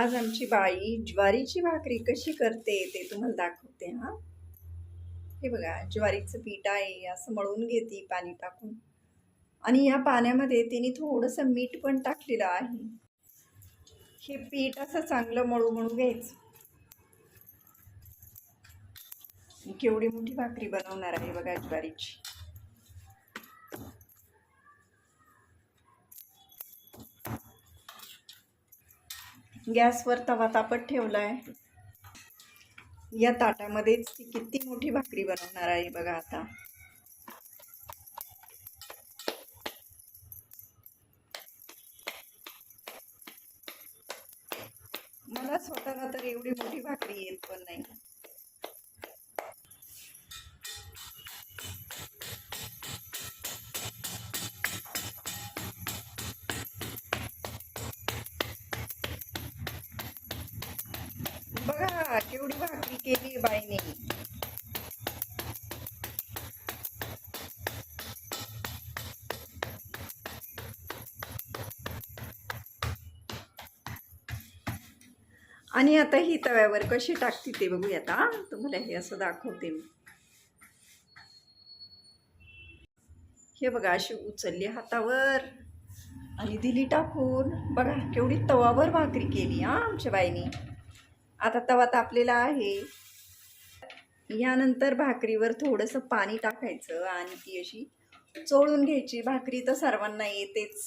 आज आमची बाई ज्वारीची भाकरी कशी करते ते तुम्हाला दाखवते हा? हे बघा ज्वारीचं पीठ आहे असं मळून घेते पाणी टाकून. आणि या पाण्यामध्ये तिने थोडंसं मीठ पण टाकलेलं आहे. हे पीठ असं चांगलं मळू मळू घ्यायचं. केवढी मोठी भाकरी बनवणार आहे बघा ज्वारीची. गॅसवर तवा तापत ठेवला आहे या ताटामध्येच ती किती मोठी भाकरी बनवणार आहे बघा आता. मला स्वतःला तर एवढी मोठी भाकरी येत पण नाही. बघा केवढी भाकरी केली बाईने. आणि आता ही तव्यावर कशी टाकते ते बघूया आता तुम्हाला हे असं दाखवते मी. हे बघा अशी उचलली हातावर आणि दिली टाकून. बघा केवढी तवावर भाकरी केली हा आमच्या बाईनी. आता तवा तापलेला आहे. यानंतर भाकरीवर थोडंसं पाणी टाकायचं आणि ती अशी चोळून घ्यायची. भाकरी तर सर्वांना येतेच.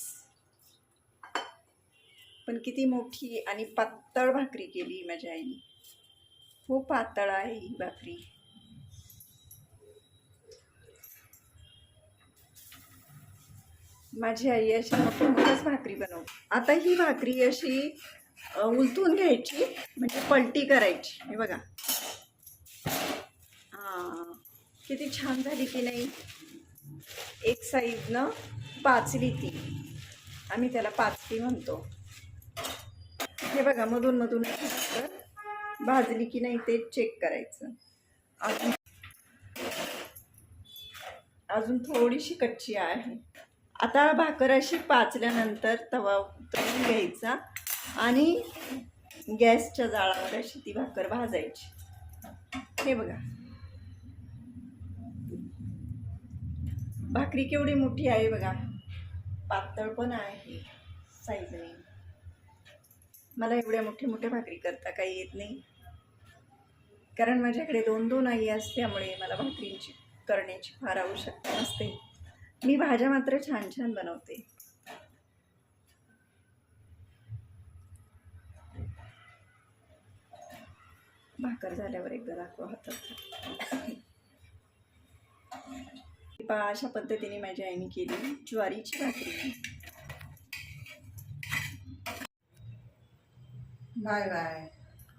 पण किती मोठी आणि पातळ भाकरी केली माझ्या आईने खूप पातळ आहे ही भाकरी. माझी आई अशी मोठी भाकरी बनवते आता ही भाकरी अशी उलतून घ्यायची म्हणजे पलटी करायची. हे बघा. हां किती छान झाली की नाही? एक साईडनं पाचली ती. आम्ही त्याला पाचली म्हणतो. हे बघा मधून मधून भाजली की नाही ते चेक करायचं. अजून अजून थोडीशी कच्ची आहे. आता भाकर अशी पाचल्यानंतर तवा उतरवून घ्यायचा. आणि गॅसच्या जाळावर अशी ती भाकर भाजायची. हे बघा. भाकरी केवढी मोठी आहे बघा. पातळ पण आहे. साईजने मला एवढ्या मोठ्या मोठ्या भाकरी करता काही येत नाही. कारण माझ्याकडे दोन दोन आई असल्यामुळे मला भाकरींची करण्याची फार आवश्यकता नसते. मी भाज्या मात्र छान छान बनवते. भाकर झाल्यावर एकदा दाखवा हातात. अशा पद्धतीने माझ्या आईने केली ज्वारीची भाकरी. Bye bye.